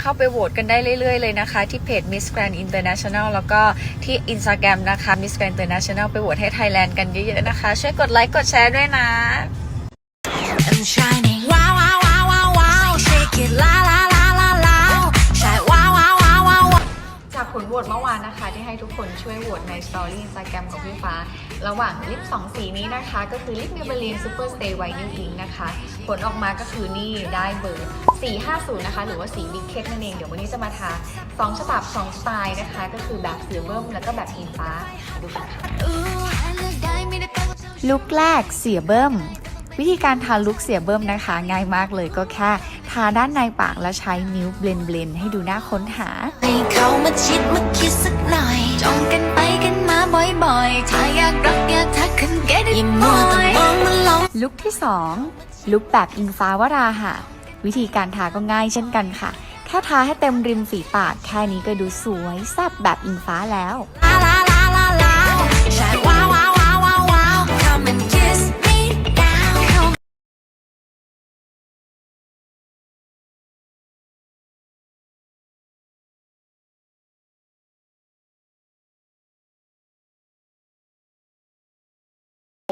เข้าไปโหวตกันได้เรื่อยๆเลยนะคะ ที่เพจ Miss Grand International แล้วก็ที่ Instagram นะคะ Miss Grand International ไปโหวตให้ไทยแลนด์กันเยอะๆนะคะ ช่วยกดไลค์กดแชร์ด้วยนะ I'm shining. โหวตเมื่อวานนะคะ ที่ให้ทุกคนช่วยโหวตในสตอรี่อินสตาแกรมของพี่ฟ้า ระหว่างลิป 2 สีนี้นะคะ ก็คือลิป Maybelline Super Stay White New Ink นะคะ ผลออกมาก็คือนี่ได้เบอร์ 450 นะคะ หรือว่าสีบิ๊กเ t นั่นเอง เดี๋ยววันนี้จะมาทา2ฉบับ 2 สไตล์นะคะ ก็คือแบบเสือเบิ้มแล้วก็แบบอินฟ้ามาดูกันค่ะ Ooh, and look, I made it double time. ลุคแรกเสียเบิ้ม วิธีการทาลุคเสียเบิ้มนะคะ ง่ายมากเลยก็แค่ทาด้านในปากแล้วใช้นิ้วเบลนเบลนให้ดูน่าค้นหา ให้เขามาชิดมาคิดสักหน่อยจ้องกันไปกันมาบ่อยๆ ถ้าอยากรักอยากทักกัน get it อย่ามัวแต่มองมันลงลุคที่ 2 ลุคแบบอิงฟ้าวราหะ วิธีการทาก็ง่ายเช่นกันค่ะ แค่ทาให้เต็มริมฝีปาก แค่นี้ก็ดูสวยแซ่บแบบอิงฟ้าแล้ว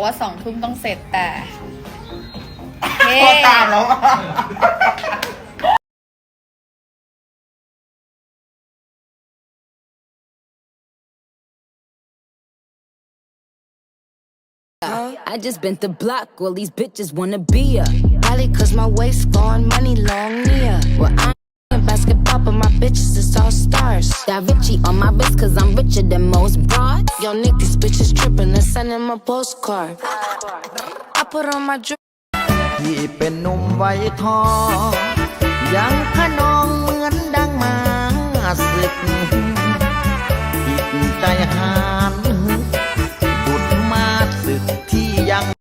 ว่าสองทุ่มต้องเสร็จแต่ก็ตามแล้วอะ I just bent the block, all these bitches wanna be ya. Probably cause my waist gone, money long near. Well, I'm all stars. Da Vinci on my wrist, cause I'm richer than most broads. Yo, niggas bitches trippin' and sending my postcard. I put on my drip. ที่เป็นหนุ่มไวยทอง ยังขนองเหมือนดั